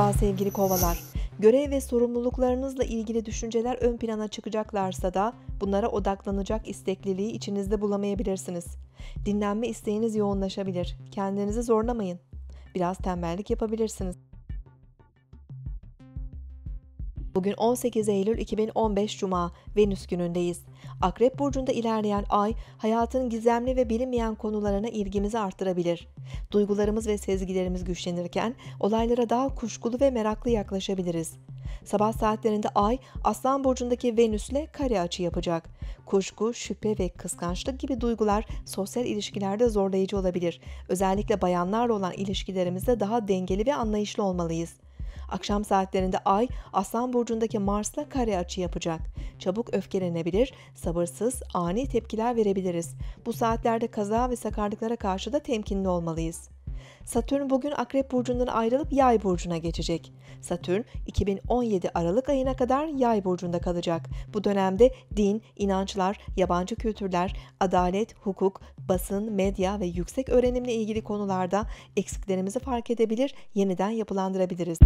Merhaba sevgili kovalar. Görev ve sorumluluklarınızla ilgili düşünceler ön plana çıkacaklarsa da bunlara odaklanacak istekliliği içinizde bulamayabilirsiniz. Dinlenme isteğiniz yoğunlaşabilir. Kendinizi zorlamayın. Biraz tembellik yapabilirsiniz. Bugün 18 Eylül 2015 Cuma, Venüs günündeyiz. Akrep burcunda ilerleyen ay, hayatın gizemli ve bilinmeyen konularına ilgimizi arttırabilir. Duygularımız ve sezgilerimiz güçlenirken olaylara daha kuşkulu ve meraklı yaklaşabiliriz. Sabah saatlerinde ay, Aslan burcundaki Venüs'le kare açı yapacak. Kuşku, şüphe ve kıskançlık gibi duygular sosyal ilişkilerde zorlayıcı olabilir. Özellikle bayanlarla olan ilişkilerimizde daha dengeli ve anlayışlı olmalıyız. Akşam saatlerinde Ay, Aslan burcundaki Mars'la kare açı yapacak. Çabuk öfkelenebilir, sabırsız, ani tepkiler verebiliriz. Bu saatlerde kaza ve sakarlıklara karşı da temkinli olmalıyız. Satürn bugün Akrep burcundan ayrılıp Yay burcuna geçecek. Satürn 2017 Aralık ayına kadar Yay burcunda kalacak. Bu dönemde din, inançlar, yabancı kültürler, adalet, hukuk, basın, medya ve yüksek öğrenimle ilgili konularda eksiklerimizi fark edebilir, yeniden yapılandırabiliriz.